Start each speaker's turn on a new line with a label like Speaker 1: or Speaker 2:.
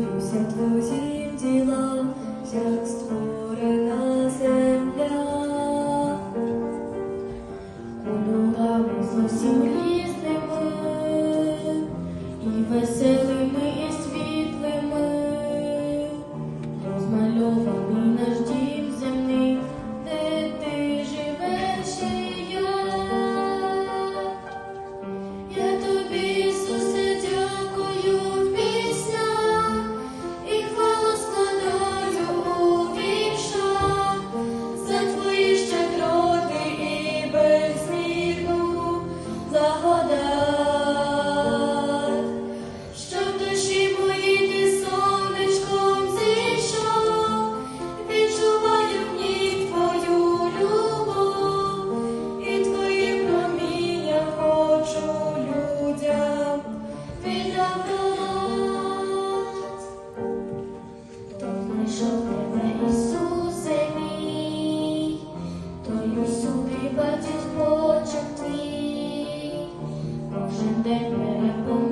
Speaker 1: повівся твоїм ділам, як створена земля, Минула зовсім різними і веселими, і світлими розмальована. then when I pull